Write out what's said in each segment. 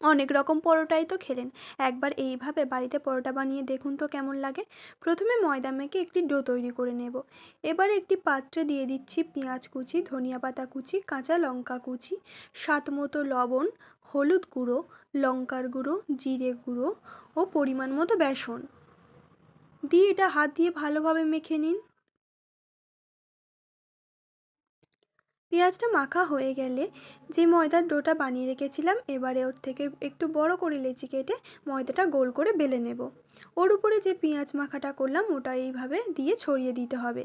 অনেক রকম পরোটাই তো খেলেন। একবার এইভাবে বাড়িতে পরোটা বানিয়ে দেখুন তো কেমন লাগে। প্রথমে ময়দা মেখে একটি ডো তৈরি করে নেব। এবার একটি পাত্রে দিয়ে দিচ্ছি পেঁয়াজ কুচি, ধনিয়া পাতা কুচি, কাঁচা লঙ্কা কুচি, স্বাদ মতো লবণ, হলুদ গুঁড়ো, লঙ্কার গুঁড়ো, জিরে গুঁড়ো ও পরিমাণ মতো বেসন। দিয়ে এটা হাত দিয়ে ভালোভাবে মেখে নিন। পেঁয়াজটা মাখা হয়ে গেলে যে ময়দার ডোটা বানিয়ে রেখেছিলাম, এবারে ওর থেকে একটু বড় করে লেচি কেটে ময়দাটা গোল করে বেলে নেব। ওর উপরে যে পেঁয়াজ মাখাটা করলাম, ওটা এইভাবে দিয়ে ছড়িয়ে দিতে হবে।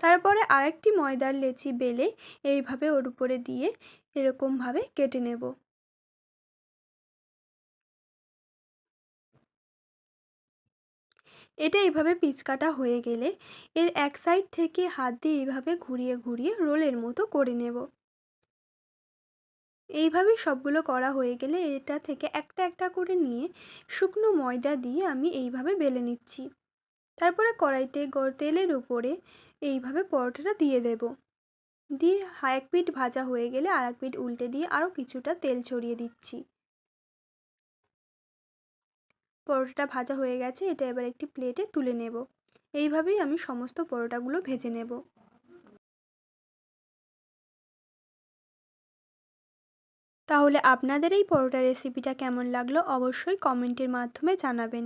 তারপরে আরেকটি ময়দার লেচি বেলে এইভাবে ওর উপরে দিয়ে এরকমভাবে কেটে নেব। এটা এইভাবে পিচ কাটা হয়ে গেলে এর এক সাইড থেকে হাত দিয়ে এইভাবে ঘুরিয়ে ঘুরিয়ে রোলের মতো করে নেব। এইভাবেই সবগুলো করা হয়ে গেলে এটা থেকে একটা একটা করে নিয়ে শুকনো ময়দা দিয়ে আমি এইভাবে বেলে নিচ্ছি। তারপরে কড়াইতে তেলের উপরে এইভাবে পরোটাটা দিয়ে দেব। দিয়ে এক পিঠ ভাজা হয়ে গেলে আর এক পিঠ উল্টে দিয়ে আরও কিছুটা তেল ছড়িয়ে দিচ্ছি। পরোটাটা ভাজা হয়ে গেছে, এটা এবার একটি প্লেটে তুলে নেব। এইভাবেই আমি সমস্ত পরোটাগুলো ভেজে নেব। তাহলে আপনাদের এই পরোটা রেসিপিটা কেমন লাগল অবশ্যই কমেন্টের মাধ্যমে জানাবেন।